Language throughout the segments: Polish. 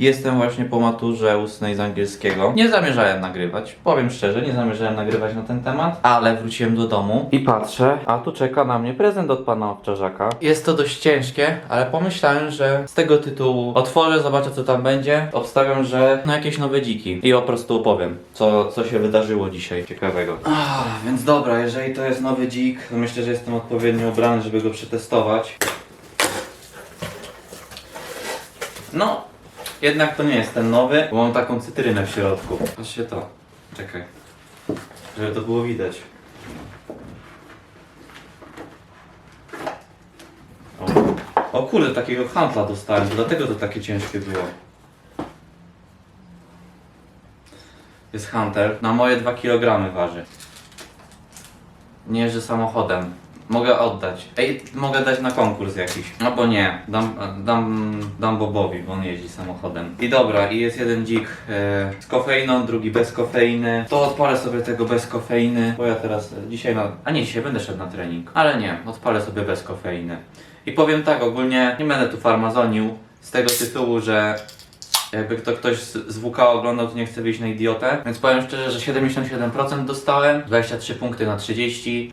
Jestem właśnie po maturze ustnej z angielskiego. Nie zamierzałem nagrywać, powiem szczerze, nie zamierzałem nagrywać na ten temat, ale wróciłem do domu i patrzę, a tu czeka na mnie prezent od pana owczarzaka. Jest to dość ciężkie, ale pomyślałem, że z tego tytułu otworzę, zobaczę co tam będzie. Obstawiam, że no jakieś nowe dziki i po prostu opowiem, co, co się wydarzyło dzisiaj ciekawego. Ah, więc dobra, jeżeli to jest nowy dzik, to myślę, że jestem odpowiednio ubrany, żeby go przetestować. No, jednak to nie jest ten nowy, bo mam taką cytrynę w środku. Patrzcie to. Czekaj. Żeby to było widać. O, o kurde, takiego handla dostałem, dlatego to takie ciężkie było. Jest Hunter. Na moje 2 kg waży. Nie jeżdżę samochodem. Mogę oddać. Ej, mogę dać na konkurs jakiś. No bo nie, dam, dam, dam Bobowi, bo on jeździ samochodem. I dobra, i jest jeden dzik e, z kofeiną, drugi bez kofeiny. To odpalę sobie tego bez kofeiny, bo ja teraz e, dzisiaj na... A nie, dzisiaj będę szedł na trening. Ale nie, odpalę sobie bez kofeiny. I powiem tak, ogólnie nie będę tu farmazonił z tego tytułu, że jakby to ktoś z WK oglądał, to nie chce wyjść na idiotę. Więc powiem szczerze, że 77% dostałem, 23 punkty na 30.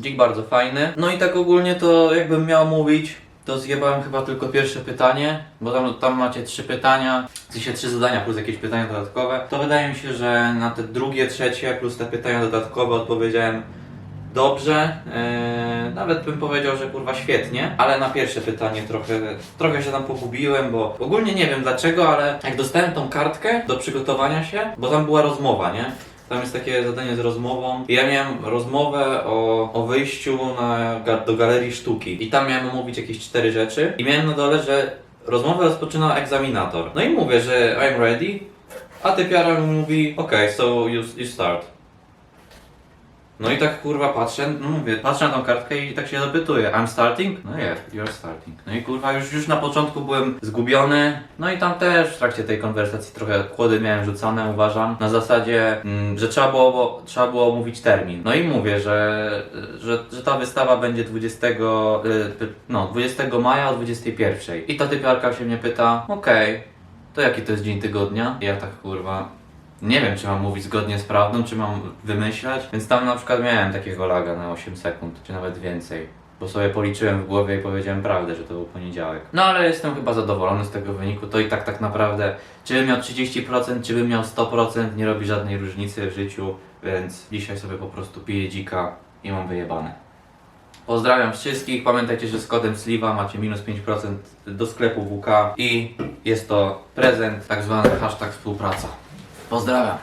Dzik bardzo fajny. No i tak ogólnie to jakbym miał mówić, to zjebałem chyba tylko pierwsze pytanie, bo tam, tam macie trzy pytania, w sensie trzy zadania plus jakieś pytania dodatkowe. To wydaje mi się, że na te drugie, trzecie plus te pytania dodatkowe odpowiedziałem dobrze. Eee, nawet bym powiedział, że kurwa świetnie, ale na pierwsze pytanie trochę, trochę się tam pogubiłem, bo ogólnie nie wiem dlaczego, ale jak dostałem tą kartkę do przygotowania się, bo tam była rozmowa, nie? Tam jest takie zadanie z rozmową. Ja miałem rozmowę o, o wyjściu na, do galerii sztuki. I tam miałem omówić jakieś cztery rzeczy. I miałem na dole, że rozmowę rozpoczyna egzaminator. No i mówię, że I'm ready. A typiara mi mówi, okej, so you, you start. No i tak kurwa patrzę, no mówię, patrzę na tą kartkę i tak się dopytuję, I'm starting? No yeah, you're starting. No i kurwa już, już na początku byłem zgubiony, no i tam też w trakcie tej konwersacji trochę kłody miałem rzucone, uważam, na zasadzie, mm, że trzeba było, bo, trzeba było omówić termin. No i mówię, że, że, że ta wystawa będzie 20, y, no, 20 maja o 21. I ta typiarka się mnie pyta, okej, to jaki to jest dzień tygodnia? I ja tak kurwa, nie wiem, czy mam mówić zgodnie z prawdą, czy mam wymyślać, więc tam na przykład miałem takiego laga na 8 sekund, czy nawet więcej. Bo sobie policzyłem w głowie i powiedziałem prawdę, że to był poniedziałek. No ale jestem chyba zadowolony z tego wyniku. To i tak tak naprawdę, czy bym miał 30%, czy bym miał 100%, nie robi żadnej różnicy w życiu, więc dzisiaj sobie po prostu piję dzika i mam wyjebane. Pozdrawiam wszystkich. Pamiętajcie, że z kodem SLIVA macie minus 5% do sklepu WK i jest to prezent, tak zwany hashtag współpraca. Pozdrawiam.